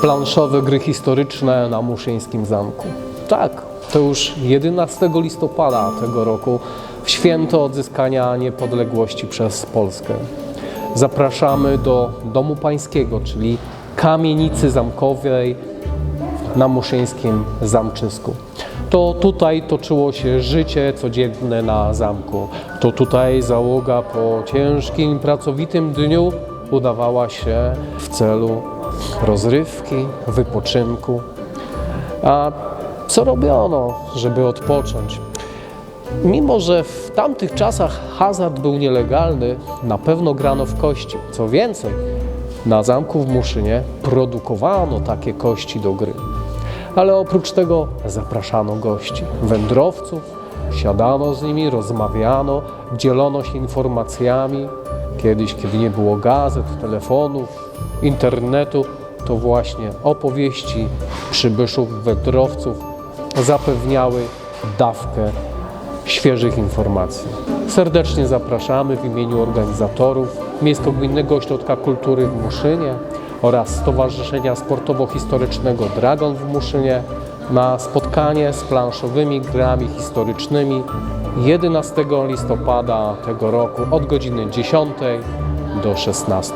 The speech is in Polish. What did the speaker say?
planszowe gry historyczne na Muszyńskim Zamku. Tak, to już 11 listopada tego roku, w święto odzyskania niepodległości przez Polskę. Zapraszamy do Domu Pańskiego, czyli kamienicy zamkowej na Muszyńskim Zamczysku. To tutaj toczyło się życie codzienne na zamku. To tutaj załoga po ciężkim, pracowitym dniu udawała się w celu rozrywki, wypoczynku. A co robiono, żeby odpocząć? Mimo, że w tamtych czasach hazard był nielegalny, na pewno grano w kości. Co więcej, na zamku w Muszynie produkowano takie kości do gry. Ale oprócz tego zapraszano gości, wędrowców, siadano z nimi, rozmawiano, dzielono się informacjami. Kiedyś, kiedy nie było gazet, telefonów, internetu, to właśnie opowieści przybyszów, wędrowców zapewniały dawkę świeżych informacji. Serdecznie zapraszamy w imieniu organizatorów Miejsko-Gminnego Ośrodka Kultury w Muszynie oraz Stowarzyszenia Sportowo-Historycznego Dragon w Muszynie na spotkanie z planszowymi grami historycznymi 11 listopada tego roku od godziny 10 do 16.